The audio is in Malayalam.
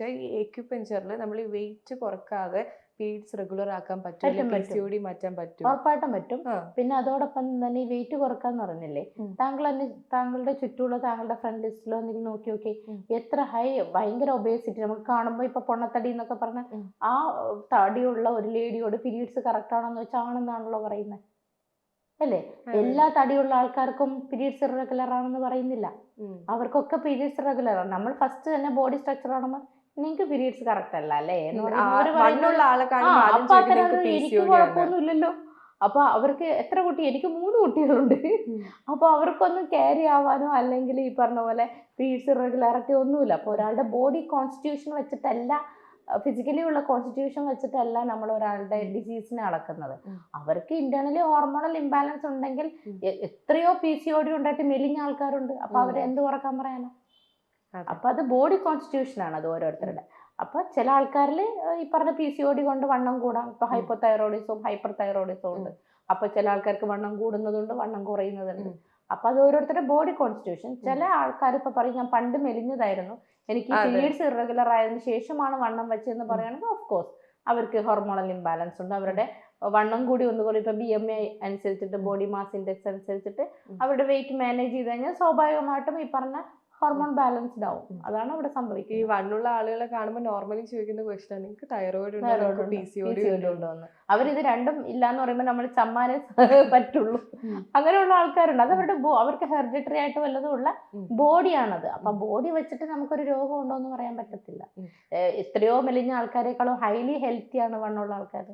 ഈ എക്യുപെഞ്ചറിൽ നമ്മൾ ഈ വെയിറ്റ് കുറക്കാതെ പീരീഡ്സ് റെഗുലർ ആക്കാൻ പറ്റും പി മാറ്റാൻ പറ്റും. ഉറപ്പായിട്ടും പറ്റും. പിന്നെ അതോടൊപ്പം തന്നെ ഈ വെയിറ്റ് കുറക്കാന്ന് പറഞ്ഞില്ലേ. താങ്കൾ തന്നെ താങ്കളുടെ ചുറ്റുമുള്ള താങ്കളുടെ ഫ്രണ്ട് ലിസ്റ്റിലോ എന്തെങ്കിലും നോക്കി നോക്കി എത്ര ഹൈ ഭയങ്കര ഒബേസിറ്റി നമുക്ക് കാണുമ്പോൾ ഇപ്പൊ പൊണ്ണത്തടി എന്നൊക്കെ പറഞ്ഞ ആ തടിയുള്ള ഒരു ലേഡിയോട് പീരീഡ്സ് കറക്റ്റ് ആണോന്ന് വെച്ചാൽ ആണെന്നാണല്ലോ പറയുന്നത് അല്ലേ. എല്ലാ തടിയുള്ള ആൾക്കാർക്കും പീരീഡ്സ് റെഗുലർ ആണെന്ന് പറയുന്നില്ല. അവർക്കൊക്കെ പീരീഡ്സ് റെഗുലർ ആണ്. നമ്മൾ ഫസ്റ്റ് തന്നെ ബോഡി സ്ട്രക്ചർ കാണുമ്പോൾ നിങ്ങൾക്ക് പീരീഡ്സ് കറക്റ്റ് അല്ല അല്ലേ? എനിക്ക് കുഴപ്പമൊന്നുമില്ലല്ലോ. അപ്പൊ അവർക്ക് എത്ര കുട്ടി? എനിക്ക് മൂന്ന് കുട്ടികളുണ്ട്. അപ്പൊ അവർക്കൊന്നും ക്യാരി ആവാനോ അല്ലെങ്കിൽ ഈ പറഞ്ഞ പോലെ പീരീഡ്സ് റെഗുലാരിറ്റി ഒന്നുമില്ല. അപ്പൊ ഒരാളുടെ ബോഡി കോൺസ്റ്റിറ്റ്യൂഷൻ വെച്ചിട്ടല്ല ഫിസിക്കലി ഉള്ള കോൺസ്റ്റിറ്റ്യൂഷൻ വെച്ചിട്ടല്ല നമ്മൾ ഒരാളുടെ ഡിസീസിനെ അളക്കുന്നത്. അവർക്ക് ഇന്റേണലി ഹോർമോണൽ ഇംബാലൻസ് ഉണ്ടെങ്കിൽ എത്രയോ പി സി ഓടി ഉണ്ടായിട്ട് മെലിഞ്ഞ ആൾക്കാരുണ്ട്. അപ്പൊ അവരെന്ത് അവരെ എന്ത് കുറയ്ക്കാൻ പറയാനാ? അതെ. അപ്പൊ അത് ബോഡി കോൺസ്റ്റിറ്റ്യൂഷൻ ആണ് അത് ഓരോരുത്തരുടെ. അപ്പോൾ ചില ആൾക്കാരിൽ ഈ പറഞ്ഞ പി സി ഒ ഡി കൊണ്ട് വണ്ണം കൂടാം. ഇപ്പൊ ഉം. ഹൈപ്പോ തൈറോയിഡിസവും ഹൈപ്പർ തൈറോയിഡിസവും ഉണ്ട് അപ്പൊ ചില ആൾക്കാർക്ക് വണ്ണം കൂടുന്നതുണ്ട് വണ്ണം കുറയുന്നതുണ്ട്. അപ്പോൾ അപ്പൊ അത് ഓരോരുത്തരുടെ ബോഡി കോൺസ്റ്റിറ്റ്യൂഷൻ. ചില ആൾക്കാർ ഇപ്പൊ പറയും ഞാൻ പണ്ട് മെലിഞ്ഞതായിരുന്നു. എനിക്ക്. പീരീഡ്സ് ഇറഗുലർ ആയതിനു ശേഷമാണ് വണ്ണം വെച്ചതെന്ന് പറയുകയാണെങ്കിൽ ഓഫ് കോഴ്സ് അവർക്ക് ഹോർമോണൽ ഇംബാലൻസ് ഉണ്ട്. അവരുടെ വണ്ണം കൂടി ഒന്നുകൂടി ഇപ്പൊ ബി എം എ അനുസരിച്ചിട്ട് ബോഡി മാസ് ഇൻഡെക്സ് അനുസരിച്ചിട്ട് അവരുടെ വെയിറ്റ് മാനേജ് ചെയ്ത് കഴിഞ്ഞാൽ സ്വാഭാവികമായിട്ടും ഈ പറഞ്ഞ ഹോർമോൺ ബാലൻസ്ഡ് ആവും. അതാണ് അവിടെ സംഭവിക്കുക. ഈ വണ്ണുള്ള ആളുകളെ കാണുമ്പോൾ നോർമലി ചോദിക്കുന്ന ക്വസ്റ്റൻ ആണ് നിങ്ങൾക്ക് തൈറോയിഡ് ഉണ്ടോ? അവരിത് രണ്ടും ഇല്ലാന്ന് പറയുമ്പോൾ നമ്മൾ ചമ്മാനെ പറ്റുള്ളൂ. അങ്ങനെയുള്ള ആൾക്കാരുണ്ട്. അത് അവരുടെ അവർക്ക് ഹെറിഡിറ്ററി ആയിട്ട് വല്ലതും ഉള്ള. ബോഡിയാണത്. അപ്പൊ ബോഡി വെച്ചിട്ട് നമുക്കൊരു രോഗം ഉണ്ടോ എന്ന് പറയാൻ പറ്റത്തില്ല എത്രയോ മെലിഞ്ഞ ആൾക്കാരെക്കാളും ഹൈലി ഹെൽത്തി ആണ് വണ്ണുള്ള ആൾക്കാർ